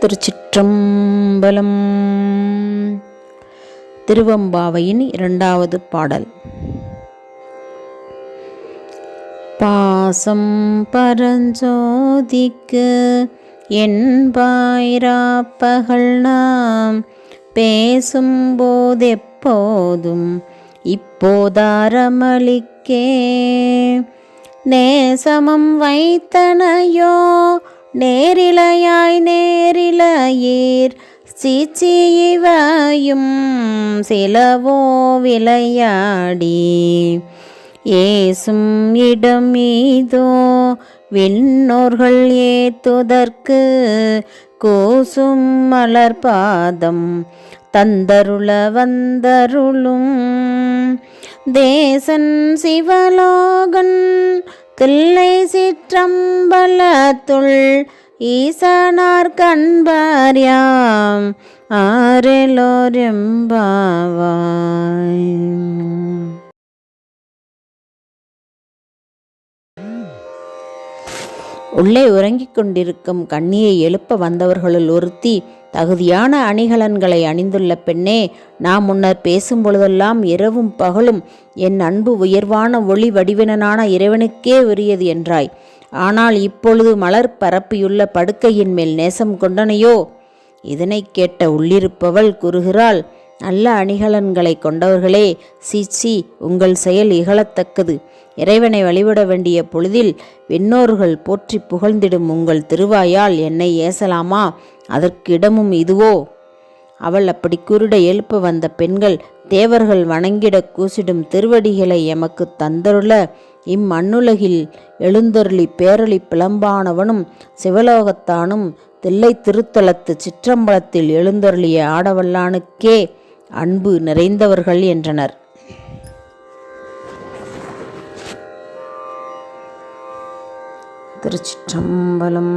திருச்சிற்றம்பலம். திருவம்பாவையின் இரண்டாவது பாடல். பாசம் பரஞ்சோதிக்கு என்பாயிராப்பகல் நாம் பேசும்போதெப்போதும் இப்போதாரமளிக்கே. நேசமம் வைத்தனையோ நேரிலையாய் நேரிலையீர் சீச்சியையும் சிலவோ விளையாடி. ஏசும் இடம் மீதோ விண்ணோர்கள் ஏத்துதற்கு கூசும் மலர்பாதம் தந்தருள வந்தருளும். தேசன் சிவலோகன் தில்லை சிற்றம்பலத்துள் ஈசனார் கண்பார்யாம் ஆரெலோரெம்பாவாய் உள்ளே உறங்கிக் கொண்டிருக்கும் கண்ணியை எழுப்ப வந்தவர்களுள் ஒருத்தி தகுதியான அணிகலன்களை அணிந்துள்ள பெண்ணே நான் முன்னர் பேசும் பொழுதெல்லாம் இரவும் பகலும் என் அன்பு உயர்வான ஒளி வடிவினனான இறைவனுக்கே உரியது என்றாய். ஆனால் இப்பொழுது மலர் பரப்பியுள்ள படுக்கையின் மேல் நேசம் கொண்டனையோ? இதனை கேட்ட உள்ளிருப்பவள் கூறுகிறாள். நல்ல அணிகலன்களை கொண்டவர்களே சீச்சி உங்கள் செயல் இகழத்தக்கது. இறைவனை வழிபட வேண்டிய பொழுதில் விண்ணோர்கள் போற்றி புகழ்ந்திடும் உங்கள் திருவாயால் என்னை ஏசலாமா? அதற்கு இடமும் இதுவோ? அவள் அப்படி குருட எழுப்ப வந்த பெண்கள் தேவர்கள் வணங்கிட கூசிடும் திருவடிகளை எமக்கு தந்தருள இம்மண்ணுலகில் எழுந்தருளி பேரளி பிளம்பானவனும் சிவலோகத்தானும் தில்லை திருத்தலத்து சிற்றம்பலத்தில் எழுந்தருளிய ஆடவல்லானுக்கே அன்பு நிறைந்தவர்கள் என்றனர். திருச்சிற்றம்பலம்.